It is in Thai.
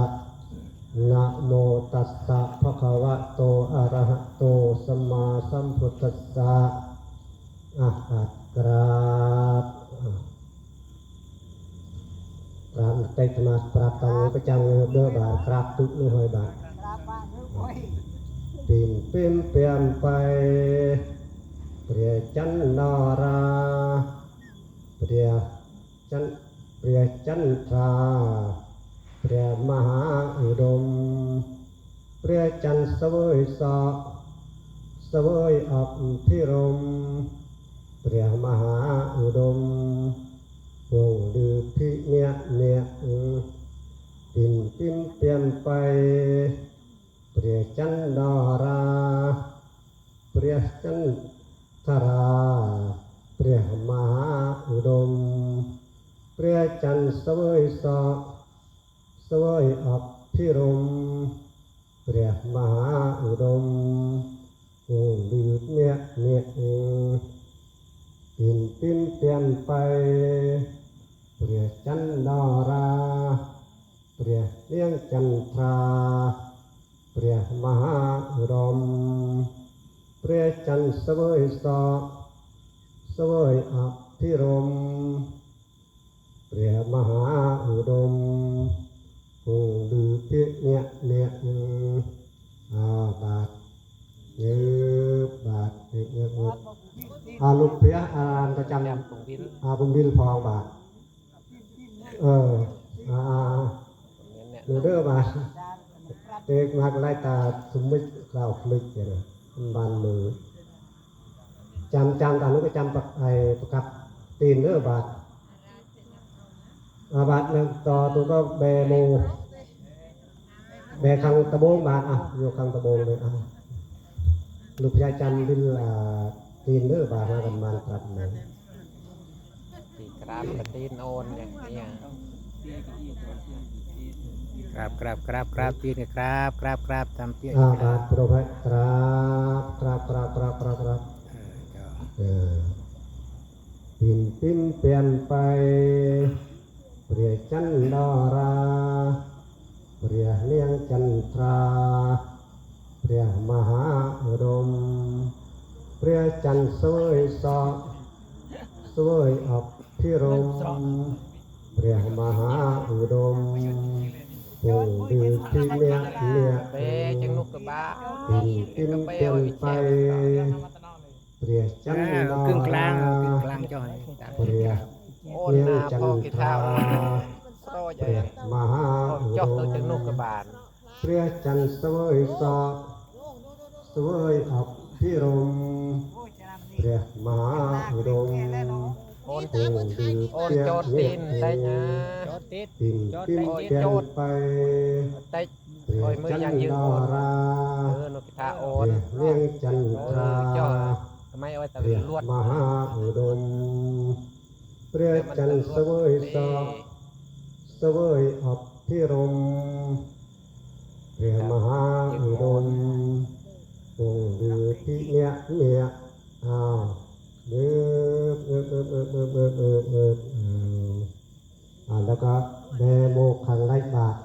ะนะโมตัสสะภะคะวะโตอะระหะโตสัมมาสัมพุทธัสสะอะอะกราบกราบเตตมาปราบตังประจังเด้อบาทกราบทุกนู้หอยบาทครับบ้านเฮ้ยปิ่มปิมเปลี่ยนไปเปรียจันนาราเปรียจันเปรียจันทรา เปรียมหาอุดมเปรียจันเสวยสะเสวยอับพิรมเปรียมหาอุดมวงดือพิเนียเนียปิ่มปิ่มเปลี่ยนไปเปรียจันดาราเปรียจันทราเปรียมหาอุดมเปรียจันเสวยสะ สวยอับพิรมเปรียมหาอุดมวงดืดเนียเนียปินปินเปลี่ยนไป เปรียจันดารา เปรียเลี้ยงจันทรา เปรียมหาอุดมเปรียจันสวยสะเสวยอับพิรมเปรียมหาอุดม คงดูพิเนี่ยเนี่ยอาบาทเยืบบาทเยืบเยืบเยืบอาลูกเพียอารานประจำจำอาบุญบิลพองบาทเอออาอาตรงนี้เนี่ยหนูเด้อบาทเด็กมากไล่ตาสมมิตกล่าวคลิกอย่างนั้นบานมือจำจำตานุก็จำปักไอประกับตีนเด้อบาทอาบาทนึงต่อตัวก็แบโม แบคังตะโบงบาทอะอยู่คังตะโบงเลยอะลูกยายจำดิลอ่าตีนเด้อบาทมากันบานปรับไหนตีกราบกระตีนโอนอย่างนี้ครับครับครับครับตีนครับครับครับทำเตี้ยอาบาทโปรภัยครับครับครับครับครับครับเออปิ่นปิ้นเปลี่ยนไปเปรียจันดารา เปรียเลี้ยงจันทราเปรียมหาอุดมเปรียจันสวยสอสวยอับพิรมเปรียมหาอุดมปูดีที่เนียเนียเป้จังนุกกระบะปิ่นปิ้นเปลี่ยนไปเปรียจันดาครึ่งกลางราครึ่งกลางจอยเปรียโอนหน้าพ่อกีตาร์โซ่ ใหเปรีญ่ยมหาอุจดบตัวมจังนุกกระบาลเปรียจันเสวยสอเสวยอับพิรมเปรียมหาอุดมโอนปูดีโอนเปียโจดตีนได้นะจอดติดปิ่นปิ้นเปลี่ยนไปได้เปรียโอ้ยมือจันยังยืนดาโอนราเออนกกีตาร์โอเปนรียเลี้ยงจันทราทำไมเอาไว้แต่เปรียลวดมหาอุดมเปรียจันเสวยสอ สเวยอับพิรงเรียมหาอุดมคงดือพิเนียเนียอ้าวเดือบเอิบเอิบเอิบเอิบเอิบเอิบเอิบอ่าแล้วก็เดโมขังไรบาท